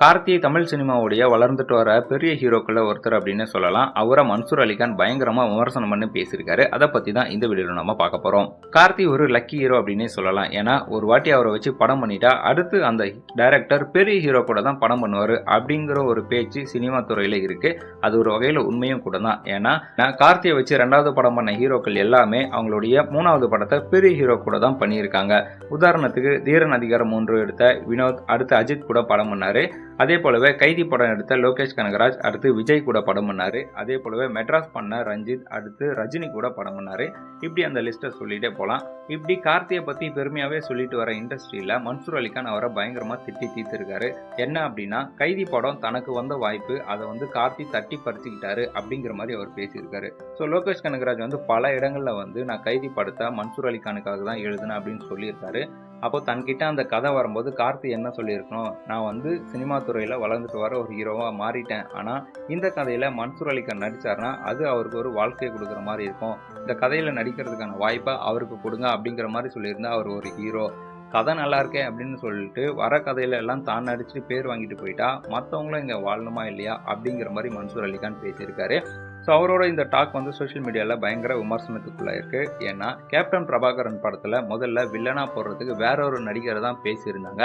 கார்த்தி தமிழ் சினிமாவுடைய வளர்ந்துட்டு வர பெரிய ஹீரோக்களில் ஒருத்தர் அப்படின்னு சொல்லலாம். அவரை மன்சூர் அலிகான் பயங்கரமாக விமர்சனம் பண்ணி பேசியிருக்காரு. அதை பற்றி தான் இந்த வீடியோவில் நம்ம பார்க்க போகிறோம் கார்த்தி ஒரு லக்கி ஹீரோ அப்படின்னே சொல்லலாம். ஏன்னா ஒரு வாட்டி அவரை வச்சு படம் பண்ணிட்டா அடுத்து அந்த டைரக்டர் பெரிய ஹீரோ கூட தான் படம் பண்ணுவார் அப்படிங்கிற ஒரு பேச்சு சினிமா துறையில் இருக்கு. அது ஒரு வகையில் உண்மையும் கூட தான். ஏன்னா நான் கார்த்தியை வச்சு ரெண்டாவது படம் பண்ண ஹீரோக்கள் எல்லாமே அவங்களுடைய மூணாவது படத்தை பெரிய ஹீரோ கூட தான் பண்ணியிருக்காங்க. உதாரணத்துக்கு தீரன் அதிகாரம் மூன்று எடுத்த வினோத் அடுத்து அஜித் கூட படம் பண்ணாரு. அதே போலவே கைதி படம் எடுத்த லோகேஷ் கனகராஜ் அடுத்து விஜய் கூட படம் பண்ணாரு. அதே போலவே மெட்ராஸ் பண்ண ரஞ்சித் அடுத்து ரஜினி கூட படம் பண்ணாரு. இப்படி அந்த லிஸ்ட்டை சொல்லிட்டே போகலாம் இப்படி கார்த்தியை பற்றி பெருமையாகவே சொல்லிட்டு வர இண்டஸ்ட்ரியில் மன்சூர் அலிகான் அவரை பயங்கரமாக திட்டி தீர்த்திருக்காரு. என்ன அப்படின்னா கைதி படம் தனக்கு வந்த வாய்ப்பு அதை வந்து கார்த்தி தட்டி பறிச்சுக்கிட்டாரு அப்படிங்கிற மாதிரி அவர் பேசியிருக்காரு. ஸோ லோகேஷ் கனகராஜ் வந்து பல இடங்களில் வந்து நான் கைதி படத்தை மன்சூர் அலிகானுக்காக தான் எழுதினேன் அப்படின்னு சொல்லியிருக்காரு. அப்போ தன்கிட்ட அந்த கதை வரும்போது கார்த்தி என்ன சொல்லியிருக்கணும்? நான் வந்து சினிமா துறையில் வளர்ந்துட்டு வர ஒரு ஹீரோவாக மாறிட்டேன். ஆனால் இந்த கதையில் மன்சூர் அலிகான் நடித்தார்னா அது அவருக்கு ஒரு வாழ்க்கையை கொடுக்குற மாதிரி இருக்கும். இந்த கதையில் நடிக்கிறதுக்கான வாய்ப்பை அவருக்கு கொடுங்க அப்படிங்கிற மாதிரி சொல்லியிருந்தா அவர் ஒரு ஹீரோ கதை நல்லா இருக்கே அப்படின்னு சொல்லிட்டு வர கதையில எல்லாம் தான் நடிச்சுட்டு பேர் வாங்கிட்டு போயிட்டா மற்றவங்களும் இங்கே வாழணுமா இல்லையா அப்படிங்கிற மாதிரி மன்சூர் அலிகான் பேசியிருக்காரு. ஸோ அவரோட இந்த டாக் வந்து சோஷியல் மீடியாவில் பயங்கர விமர்சனத்துக்குள்ளாயிருக்கு. ஏன்னா கேப்டன் பிரபாகரன் படத்தில் முதல்ல வில்லனா போடுறதுக்கு வேற ஒரு நடிகர் தான் பேசியிருந்தாங்க.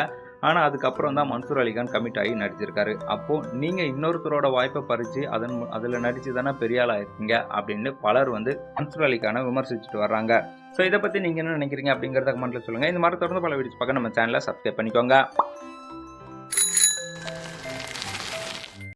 ஆனால் அதுக்கப்புறம் தான் மன்சூர் அலிகான் கமிட் ஆகி நடிச்சிருக்காரு. அப்போது நீங்கள் இன்னொருத்தரோட வாய்ப்பை பறித்து அதன் அதில் நடித்து தானே பெரிய ஆளாக இருக்கீங்க அப்படின்னு பலர் வந்து மன்சூர் அலிகானை விமர்சிச்சுட்டு வர்றாங்க. ஸோ இதை பற்றி நீங்கள் என்ன நினைக்கிறீங்க அப்படிங்கிறத கமெண்ட்டில் சொல்லுங்கள் இந்த மாதிரி தொடர்ந்து பல வீடியோஸ் பார்க்க நம்ம சேனலை சப்ஸ்கிரைப் பண்ணிக்கோங்க.